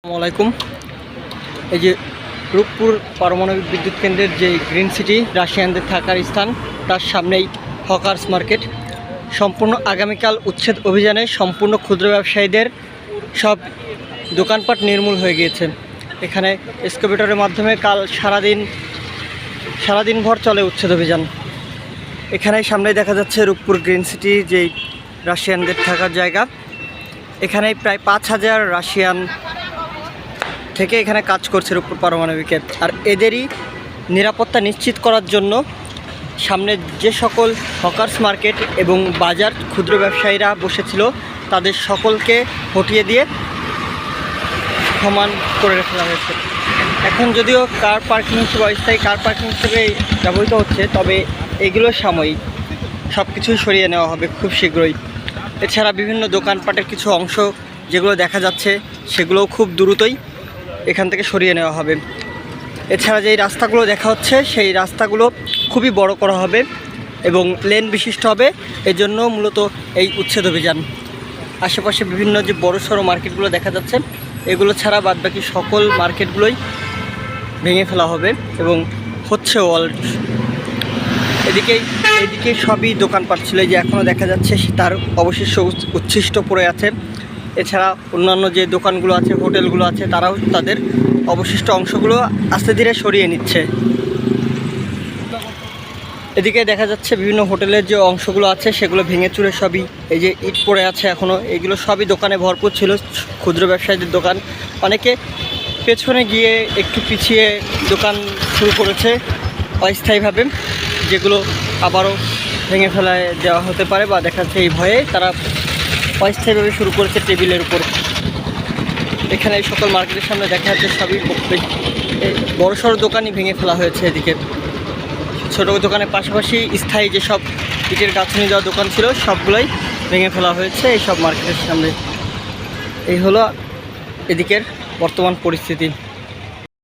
আসসালামু আলাইকুম। এই যে রূপপুর পারমাণবিক বিদ্যুৎ কেন্দ্রের যে গ্রিন সিটি, রাশিয়ানদের থাকার স্থান, তার সামনেই হকার্স মার্কেট। সম্পূর্ণ আগামীকাল উচ্ছেদ অভিযানে সম্পূর্ণ ক্ষুদ্র ব্যবসায়ীদের সব দোকানপাট নির্মূল হয়ে গিয়েছে। এখানে এক্সকাভেটরের মাধ্যমে কাল সারাদিন সারাদিন ভর চলে উচ্ছেদ অভিযান। এখানেই সামনেই দেখা যাচ্ছে রূপপুর গ্রিন সিটি, যেই রাশিয়ানদের থাকার জায়গা। এখানে প্রায় পাঁচ হাজার রাশিয়ান থেকে এখানে কাজ করছে রূপপুর পারমাণবিকে আর এদেরই নিরাপত্তা নিশ্চিত করার জন্য সামনে যে সকল হকার্স মার্কেট এবং বাজার ক্ষুদ্র ব্যবসায়ীরা বসেছিল, তাদের সকলকে হটিয়ে দিয়ে সমান করে ফেলা হয়েছে। এখন যদিও কার পার্কিং হিসেবে, অস্থায়ী কার পার্কিং হিসেবে ব্যবহৃত হচ্ছে, তবে এগুলো সাময়িক। সব কিছুই সরিয়ে নেওয়া হবে খুব শীঘ্রই। এছাড়া বিভিন্ন দোকানপাটের কিছু অংশ যেগুলো দেখা যাচ্ছে, সেগুলোও খুব দ্রুতই এখান থেকে সরিয়ে নেওয়া হবে। এছাড়া যেই রাস্তাগুলো দেখা হচ্ছে, সেই রাস্তাগুলো খুবই বড় করা হবে এবং লেন বিশিষ্ট হবে। এজন্য মূলত এই উচ্ছেদ অভিযান। আশেপাশে বিভিন্ন যে বড় সড়ো মার্কেটগুলো দেখা যাচ্ছে, এগুলো ছাড়া বাদবাকি সকল মার্কেটগুলোই ভেঙে ফেলা হবে এবং হচ্ছে অলরেডি এদিকে এদিকে সবই দোকানপাট ছিল। যে এখনও দেখা যাচ্ছে তার অবশিষ্ট উচ্ছ- উচ্ছিষ্ট পড়ে আছে। এছাড়া অন্যান্য যে দোকানগুলো আছে, হোটেলগুলো আছে, তারাও তাদের অবশিষ্ট অংশগুলো আস্তে ধীরে সরিয়ে নিচ্ছে। এদিকে দেখা যাচ্ছে বিভিন্ন হোটেলের যে অংশগুলো আছে, সেগুলো ভেঙে চুরে সবই। এই যে ইট পড়ে আছে এখনও এগুলো সবই দোকানে ভরপুর ছিল, ক্ষুদ্র ব্যবসায়ীদের দোকান। অনেকে পেছনে গিয়ে একটু পিছিয়ে দোকান শুরু করেছে অস্থায়ীভাবে, যেগুলো আবারও ভেঙে ফেলায় দেওয়া হতে পারে বা দেখা যাচ্ছে এই ভয়ে তারা অস্থায়ীভাবে শুরু করেছে টেবিলের উপর। এখানে এই সকল মার্কেটের সামনে দেখা যাচ্ছে সবই বড় সড়ো দোকানই ভেঙে ফেলা হয়েছে এদিকে। ছোটো দোকানের পাশাপাশি স্থায়ী যেসব ইটের গাছনি দেওয়া দোকান ছিল, সবগুলোই ভেঙে ফেলা হয়েছে এই সব মার্কেটের সামনে। এই হলো এদিকের বর্তমান পরিস্থিতি।